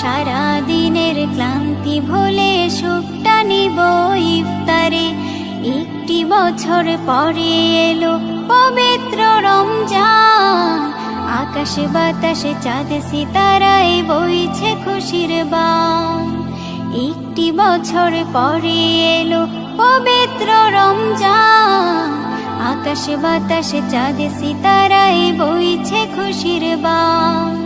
সারা দিনের ক্লান্তি ভুলে সুখটা নিব ইফতারে। একটি বছর পরে এলো পবিত্র রমজান। আকাশে বাতাসে চাঁদ সিতারায় বইছে খুশির বান। একটি বছর পরে এলো পবিত্র রমজান। আকাশে বাতাসে চাঁদ সিতারায় বইছে খুশির বান।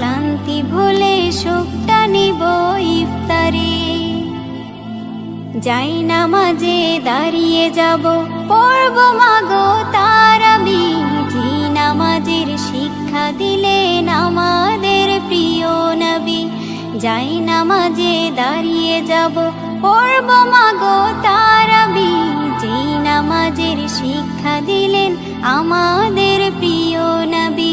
ক্লান্তি ভুলে সুখটা নিব ইফতারে। যাই না মাঝে দাঁড়িয়ে যাব, পড়ব মাগো তারাবি জি নামাজের শিক্ষা দিলেন আমাদের প্রিয় নবী, যাই না মাঝে দাঁড়িয়ে যাব, পড়ব মাগো তারাবি জি নামাজের শিক্ষা দিলেন আমাদের প্রিয় নবী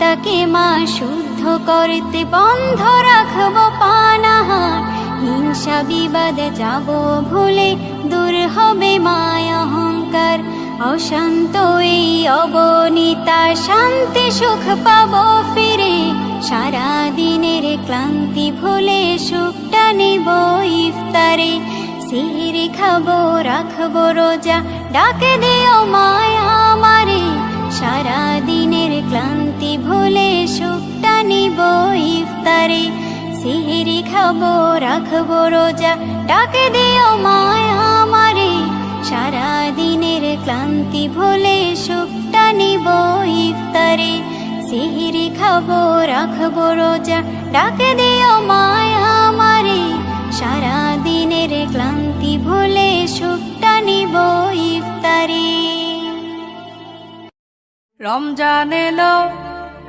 আত্মাকে মা শুদ্ধ করতে বন্ধ রাখব পানাহার। হিংসা বিবাদ যাব ভুলে দূর হবে মায়া অহংকার। অশান্ত এই অবনীতা, শান্তি সুখ পাব ফিরে। সারা দিনের ক্লান্তি ভুলে সুখটা নিব ইফতারে। সিহিরি খাব, রাখব রোজা, ডাকে দিও মায়া আমারে। সারা দিনের ক্লান্তি ভুলে সুখটা নিব ইফতারে। সিহিরি খাব, রাখব রোজা। ডাকে দিও মায়া আমারে। সারা দিনের ক্লান্তি ভুলে সুখটা নিব ইফতারে। সিহিরি খাব, রাখব রোজা। ডাকে দিও মায়া আমারে। সারা দিনের ক্লান্তি ভুলে সুখটা নিব ইফতারে। রমজান এলো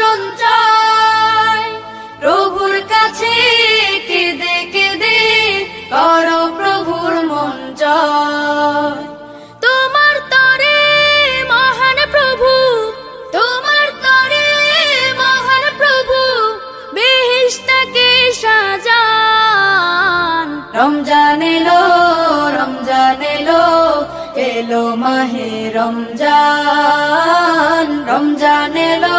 সঞ্চয়। প্রভুর কাছে কেঁদে কেঁদে করো প্রভুর মন তোমার তরে মহান প্রভু, তোমার তরে মহান প্রভু বেহিস্তাকে সাজান। রমজান এলো রমজান এলো এলো মাহে রমজান। রমজান এলো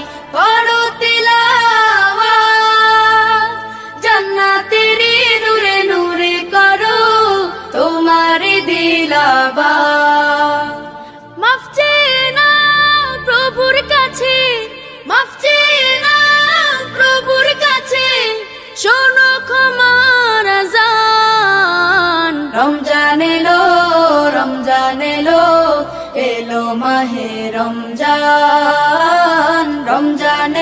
দিলাবা প্রভুর কাছে, মাফ প্রভুর কাছে। শোনো ক্ষমার আজান। রমজান এলো মাহে রমজান। রমজান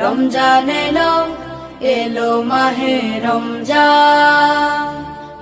রমজান এলো এলো মাহে রমজান।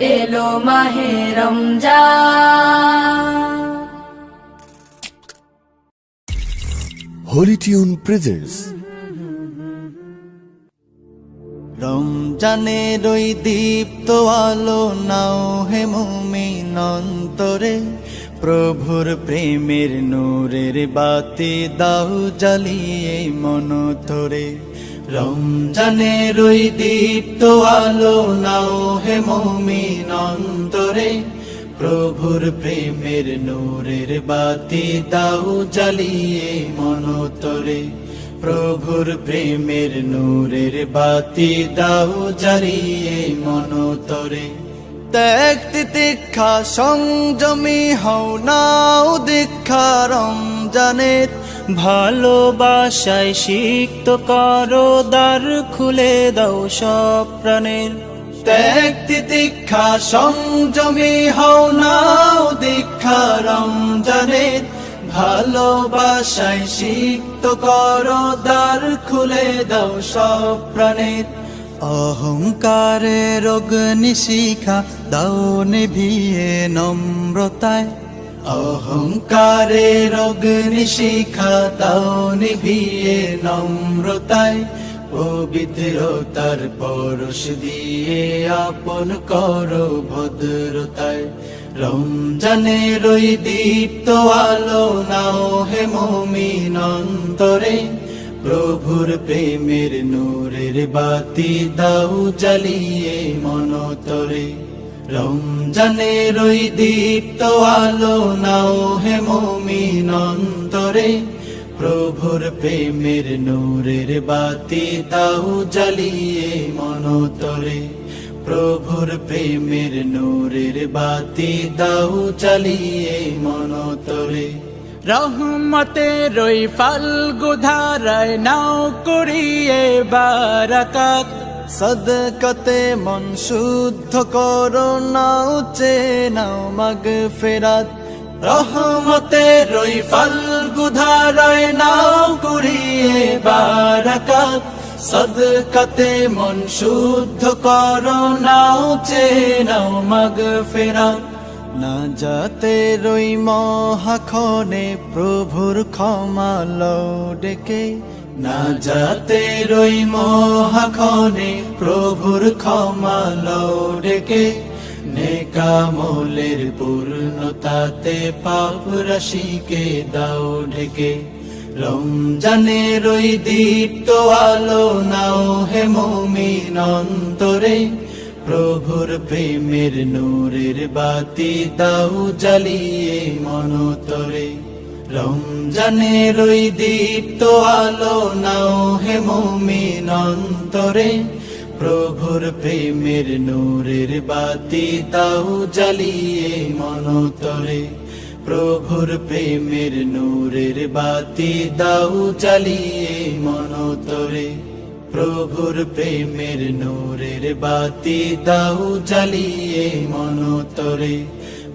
এলো মাহে রমজান। Holi tune presents. রমজানের ওই দীপ্ত আলো নাও হে মুমিন অন্তরে প্রভুর প্রেমের নূরের বাতি দাও জ্বালিয়ে মন তোরে রমজানের ওই দীপ্ত আলো নাও হে মুমিন অন্তরে, প্রভুর প্রেমের নূরের বাতি দাও জ্বালিয়ে মন তোরে। প্রভুর প্রেমের নূরের বাতি দাও জ্বালিয়ে মন তোরে। ত্যাগ তিতিক্ষা সংযমী হও, নাও দীক্ষা রমজানের ভালোবাসায় সিক্ত করো, দ্বার খুলে দাও সব প্রাণের। ত্যাগ তিতিক্ষা সংযমী হও নাও দীক্ষা রমজানের। ভালোবাসায় সিক্ত করো, দ্বার খুলে দাও সব প্রাণের। অহংকারের অগ্নিশিখা দাও নিভিয়ে নম্রতায়। অহংকারের অগ্নিশিখা দাও নিভিয়ে নম্রতায় পবিত্রতার পরশ দিয়ে আপন কর ভদ্রতায়। রমজানের ওই দীপ্ত আলো, নাও হে মমিন অন্তরে। প্রভুর প্রেমের নূরের বাতি দাও জ্বালিয়ে মনতরে। রমজানের ওই দীপ্ত আলো নাও হে মমিন অন্তরে। প্রভুর প্রেমের নূরের বাতি দাও জ্বালিয়ে মনতরে। প্রভুর প্রেমের নূরের বাতি দাও জ্বালিয়ে মনতরে। রহমতের ওই ফাল্গু ধারায় নাও করিয়ে বারাকাত। সদকতে মন শুদ্ধ করো নাও চে নাও মগ ফেরাত রহমতের ওই ফাল্গু ধারায় নাও কুড়িয়ে বারাকাত সদকাতে মন শুদ্ধ করো নাও চে নাও মাগ ফেরা না যাতে রই মহাখনে প্রভুর ক্ষমা লও ডেকে না যাতে রই মহাখনে প্রভুর ক্ষমা ডেকে নেকামলের পূর্ণতাতে পাপ রাশিকে দাও ঢেকে। রমজানের ওই দীপ্ত আলো নাও হে মমিন অন্তরে, প্রভুর প্রেমের নূরের বাতি দাও জ্বালিয়ে মনতরে। রমজানের ওই দীপ্ত আলো নাও হে মমিন অন্তরে। প্রভুর প্রেমের নূরের বাতি দাও জ্বালিয়ে মনতরে প্রভুর প্রেমের নূরের বাতি দাও জ্বালিয়ে মনতরে প্রভুর প্রেমের নূরের বাতি দাও জ্বালিয়ে মনতরে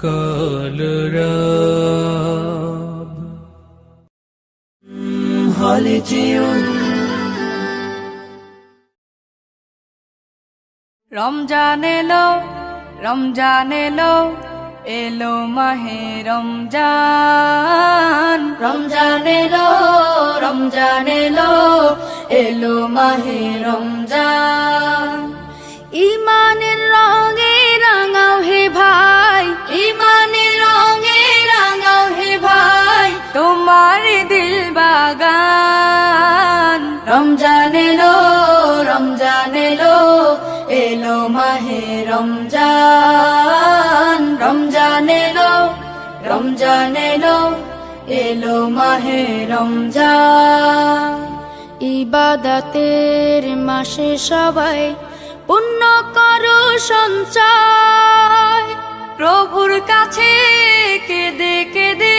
কলরব হলে যেও রমজান এলো রমজান এলো এলো মাহে রমজান রমজান এলো রমজান এলো এলো মাহে রমজান ইমানের বাগান। রমজান এলো রমজান এলো এলো মাহে রমজান। রমজান এলো রমজান এলো এলো মাহে রমজান। ইবাদতের মাসে সবাই পুণ্য করো সঞ্চয়। প্রভুর কাছে কেঁদে কেঁদে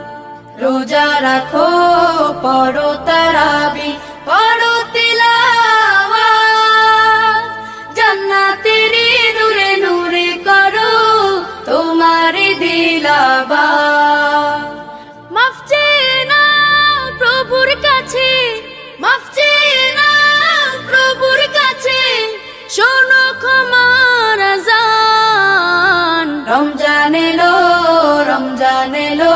রোজা রাখো, পড়ো তারাবি, পড়ো তিলাওয়া জান্নাতের নূরে নূরে করো তোমার দিলাবা মাফ প্রভুর কাছে প্রভুর কাছে। রমজান এলো রমজান এলো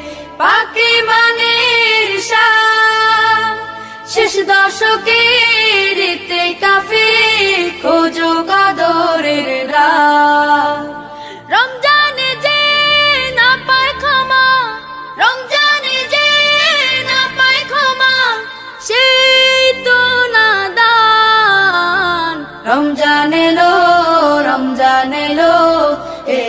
পাখি মানের শাম। শেষ দশকের তে কাফে খোঁজো কাদরের রমজানে যে না পায় রমজানে যে তো না দান। রমজান এলো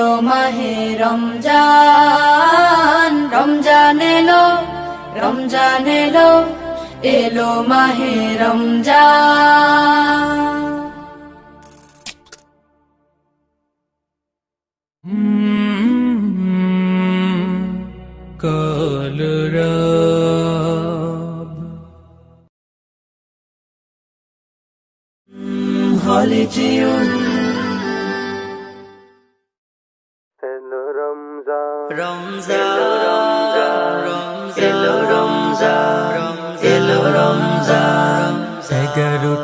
এলো মাহে রমজান রমজান এলো রমজান এলো এলো মাহে রমজান। কলরব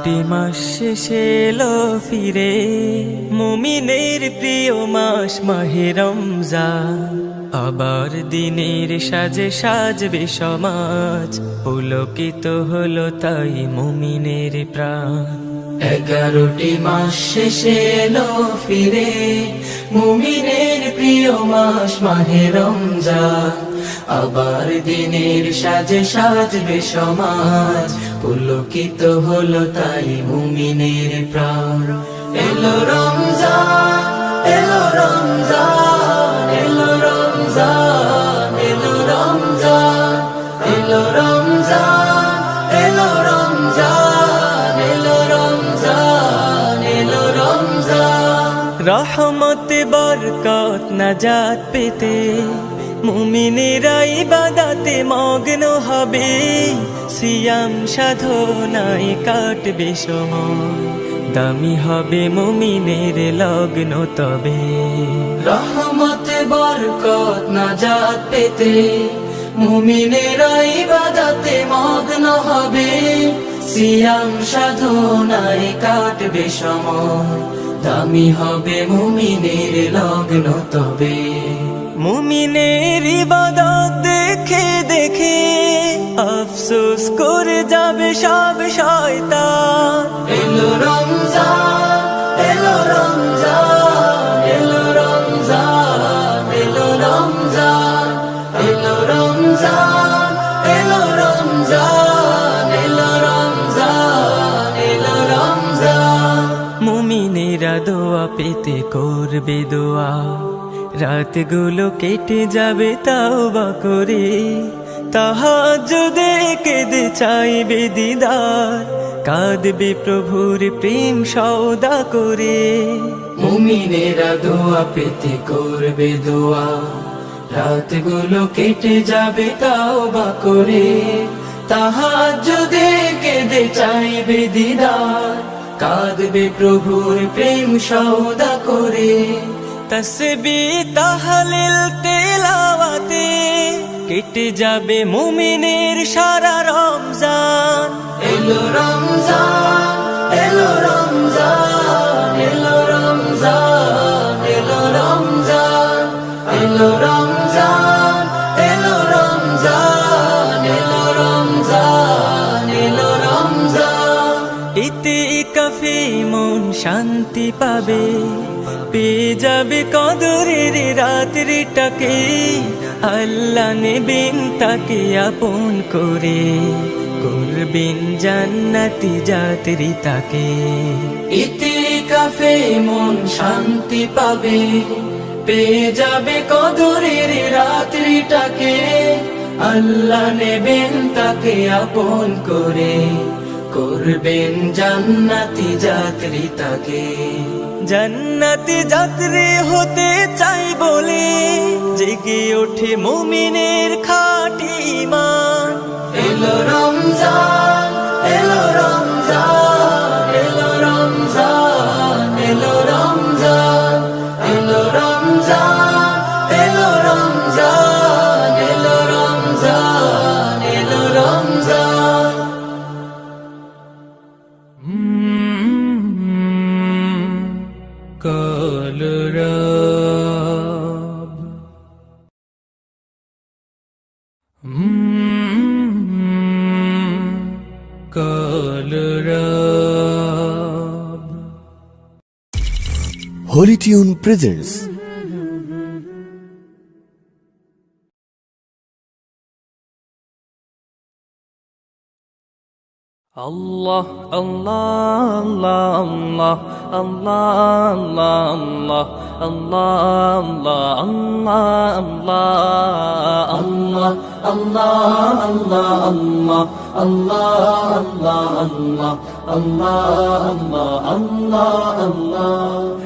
এগারোটি মাস শেষে ফিরে। মুমিনের প্রিয় মাস মাহে রমজান। আবার দিনের সাজে সাজবে সমাজ। পুলকিত হলো তাই মুমিনের প্রাণ। এগারোটি মাস শেষে ফিরে। মুমিনের প্রিয় মাস, মাহে রমজান। আবার দিনের সাজে সাজবে সমাজ। পুলকিত হলো তাই মুমিনের প্রাণ। এলো রমজান এলো রমজান। বরকত নাজাত পেতে। মুমিনেরা ইবাদাতে মগ্ন হবে। সিয়াম সাধনায় কাটবে সময়। দামি হবে মুমিনের লগ্ন তবে। রহমত, বরকত নাজাত পেতে। মুমিনেরা ইবাদাতে মগ্ন হবে। সিয়াম সাধনায় কাটবে সময়। দামি হবে মুমিনের লগ্ন তবে। মুমিনের ইবাদত দেখে দেখে আফসোস করে যাবে সব শয়তান। এলো রমজান। দোয়া পেতে করবে দোয়া। রাতগুলো কেটে যাবে তাও বা করে। কেঁদে চাইবে দিদার। কাঁদবে প্রভুর প্রেম সৌদা করে। মুমিনেরা দোয়া পেতে করবে দোয়া। রাতগুলো কেটে যাবে তাও বা করে। তাহাজ কেঁদে চাইবে দিদার। কাঁদবে প্রভুর প্রেম সৌদা করে। তসবি তাহলিল তেলাওয়াতে কেটে যাবে মুমিনের সারা রমজান। এলো রমজান এলো রমজান এলো রমজান। শান্তি পাবে। পেয়ে যাবে কদরের রাত্রিটাকে। আল্লাহ নেবেন তাকে আপন করে। করবেন জান্নাতি যাত্রী তাকে। ইতি কাফে মন শান্তি পাবে। পেয়ে যাবে কদরের রাত্রিটাকে। আল্লাহ নেবেন তাকে আপন করে। করবেন জান্নাতি যাত্রী তাকে। জান্নাতি যাত্রী হতে চাই বলে জেগে ওঠে মুমিনের খাটি মান এলো Ramzan Holy Tune presents Allah Allah Allah Allah Allah Allah Allah Allah Allah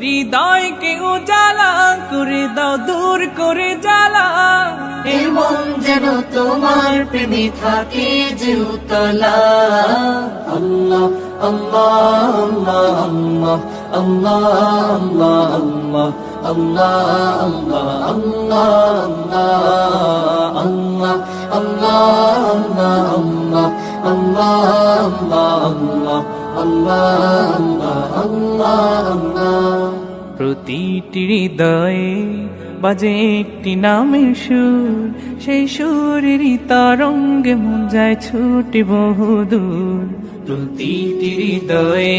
হৃদয়কে উজালা করে দাও দূর করে জ্বালা এমন যেন তোমার প্রেমে থাকে যে উতলা আল্লাহ আল্লাহ আল্লাহ আল্লাহ আল্লাহ আল্লাহ আল্লাহ আল্লাহ আল্লাহ আল্লাহ আল্লাহ প্রতিটি হৃদয়ে বাজে একটি নামের সুর, সেই সুরেরই তরঙ্গে মন যায় ছুটে বহুদূর। প্রতিটি হৃদয়ে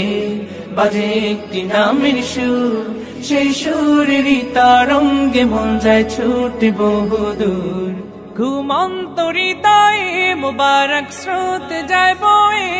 বাজে একটি নামের সুর, সেই সুরেরই তরঙ্গে মন যায় ছুটি বহুদূর। ঘুমন্ত হৃদয়ে মোবারক স্রোত যায় বয়ে